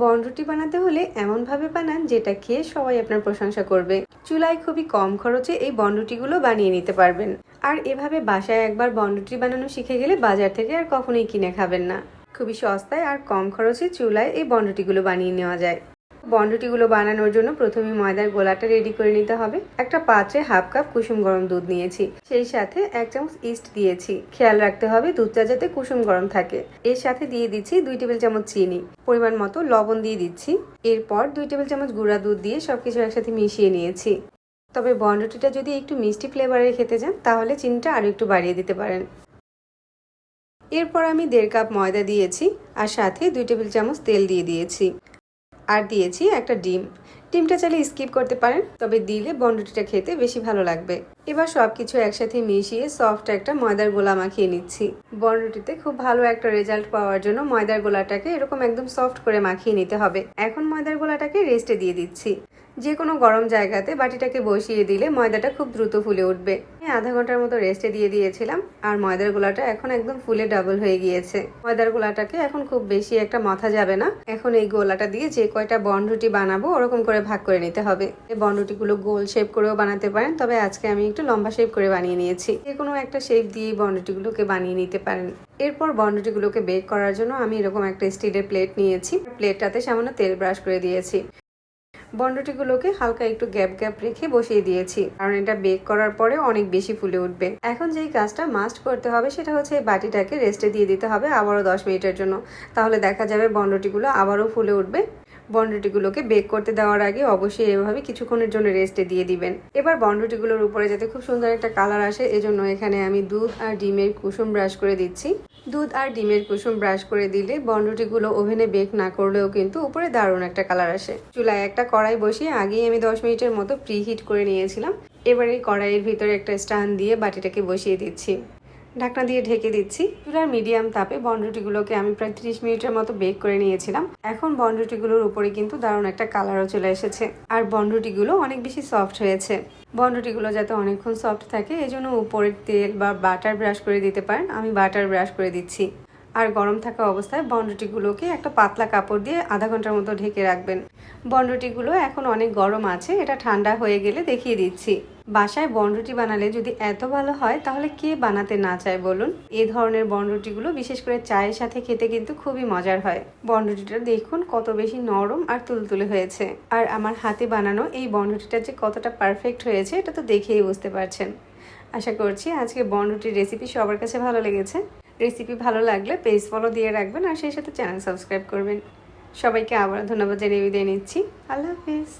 বনরুটি বানাতে হলে এমনভাবে বানান যেটা খেয়ে সবাই আপনার প্রশংসা করবে। চুলায় খুবই কম খরচে এই বনরুটিগুলো বানিয়ে নিতে পারবেন। আর এভাবে বাসায় একবার বনরুটি বানানো শিখে গেলে বাজার থেকে আর কখনোই কিনে খাবেন না। খুবই সস্তায় আর কম খরচে চুলায় এই বনরুটিগুলো বানিয়ে নেওয়া যায়। বনরুটিগুলো বানানোর জন্য প্রথমে ময়দার গোলাটা রেডি করে নিতে হবে। একটা পাত্রে হাফ কাপ কুসুম গরম দুধ নিয়েছি। সেই সাথে এক চামচ ইস্ট দিয়েছি। খেয়াল রাখতে হবে দুধটা যাতে কুসুম গরম থাকে। এর সাথে দিয়ে দিচ্ছি দুই টেবিল চামচ চিনি। পরিমাণ মতো লবণ দিয়ে দিচ্ছি। এরপর দুই টেবিল চামচ গুঁড়া দুধ দিয়ে সবকিছু একসাথে মিশিয়ে নিয়েছি। তবে বনরুটিটা যদি একটু মিষ্টি ফ্লেভারের খেতে চান, তাহলে চিনিটা আরও একটু বাড়িয়ে দিতে পারেন। এরপর আমি দেড় কাপ ময়দা দিয়েছি। আর সাথে দুই টেবিল চামচ তেল দিয়ে দিয়েছি। আর দিয়েছি একটা ডিম। ডিমটা চাইলে স্কিপ করতে পারেন, তবে দিলে বন্ডটিটা খেতে বেশি ভালো লাগবে। এবার সব কিছু একসাথে মিশিয়ে সফট একটা ময়দার গোলা মাখিয়ে নিচ্ছি। বন্ডটিতে খুব ভালো একটা রেজাল্ট পাওয়ার জন্য ময়দার গোলাটাকে এরকম একদম সফট করে মাখিয়ে নিতে হবে। এখন ময়দার গোলাটাকে রেস্টে দিয়ে দিচ্ছি। যে কোনো গরম জায়গাতে বাটিটাকে বসিয়ে দিলে ময়দাটা খুব দ্রুত ফুলে উঠবে। আধা ঘণ্টার মতো রেস্টে দিয়ে দিয়েছিলাম, আর ময়দার গোলাটা এখন একদম ফুলে ডাবল হয়ে গিয়েছে। ময়দার গোলাটাকে এখন খুব বেশি একটা মাথা যাবে না। এখন এই গোলাটা দিয়ে যে কয়টা বনরুটি বানাবো, ওরকম করে ভাগ করে নিতে হবে। এই বনরুটিগুলো গোল শেপ করেও বানাতে পারেন, তবে আজকে আমি একটু লম্বা শেপ করে বানিয়ে নিয়েছি। যে কোনো একটা শেপ দিয়ে বনরুটিগুলোকে বানিয়ে নিতে পারেন। এরপর বনরুটিগুলোকে বেক করার জন্য আমি এরকম একটা স্টিলের প্লেট নিয়েছি। প্লেটটাতে সামান্য তেল ব্রাশ করে দিয়েছি। বন্ডটিগুলোকে হালকা একটু গ্যাপ গ্যাপ রেখে বসিয়ে দিয়েছি। কারণ এটা বেক করার পরে অনেক বেশি ফুলে উঠবে। এখন যেই কাজটা মাস্ট করতে হবে সেটা হচ্ছে এই বাটিটাকে রেস্টে দিয়ে দিতে হবে আবারও দশ মিনিটের জন্য। তাহলে দেখা যাবে বন্ডটিগুলো আবারও ফুলে উঠবে। বন্ডটিগুলোকে বেক করতে দেওয়ার আগে অবশ্যই এভাবে কিছুক্ষণের জন্য রেস্টে দিয়ে দিবেন। এবার বন্ডটিগুলোর উপরে যাতে খুব সুন্দর একটা কালার আসে, এজন্য এখানে আমি দুধ আর ডিমের কুসুম ব্রাশ করে দিচ্ছি। দুধ আর ডিমের কুসুম ব্রাশ করে দিলে বন্ডটিগুলো ওভেনে বেক না করলেও কিন্তু উপরে দারুণ একটা কালার আসে। চুলায় একটা কড়াই বসিয়ে আগেই আমি দশ মিনিটের মতো প্রি হিট করে নিয়েছিলাম। এবারে কড়াইয়ের ভিতরে একটা স্টান দিয়ে বাটিটাকে বসিয়ে দিচ্ছি। ঢাকনা দিয়ে ঢেকে দিচ্ছি। চুলার মিডিয়াম তাপে বনরুটিগুলোকে আমি প্রায় ত্রিশ মিনিটের মতো বেক করে নিয়েছিলাম। এখন বনরুটিগুলোর উপরে কিন্তু দারুণ একটা কালারও চলে এসেছে। আর বনরুটিগুলো অনেক বেশি সফট হয়েছে। বনরুটিগুলো যাতে অনেকক্ষণ সফট থাকে, এজন্য উপরের তেল বা বাটার ব্রাশ করে দিতে পারেন। আমি বাটার ব্রাশ করে দিচ্ছি। আর গরম থাকা অবস্থায় বনরুটিগুলোকে একটা পাতলা কাপড় দিয়ে আধা ঘণ্টার মতো ঢেকে রাখবেন। বনরুটিগুলো এখন অনেক গরম আছে, এটা ঠান্ডা হয়ে গেলে দেখিয়ে দিচ্ছি। বাসায় বনরুটি বানালে যদি এত ভালো হয়, তাহলে কে বানাতে না চায় বলুন? এই ধরনের বনরুটিগুলো বিশেষ করে চায়ের সাথে খেতে কিন্তু খুবই মজার হয়। বনরুটিটা দেখুন কত বেশি নরম আর তুলতুলে হয়েছে। আর আমার হাতে বানানো এই বনরুটিটা যে কতটা পারফেক্ট হয়েছে, এটা তো দেখেই বুঝতে পারছেন। আশা করছি আজকে বনরুটির রেসিপি সবার কাছে ভালো লেগেছে। রেসিপি ভালো লাগলে পেজ ফলো দিয়ে রাখবেন আর সেই সাথে চ্যানেল সাবস্ক্রাইব করবেন। সবাইকে আবার ধন্যবাদ জানিয়ে বিদায় নিচ্ছি। আল্লাহ হাফিজ।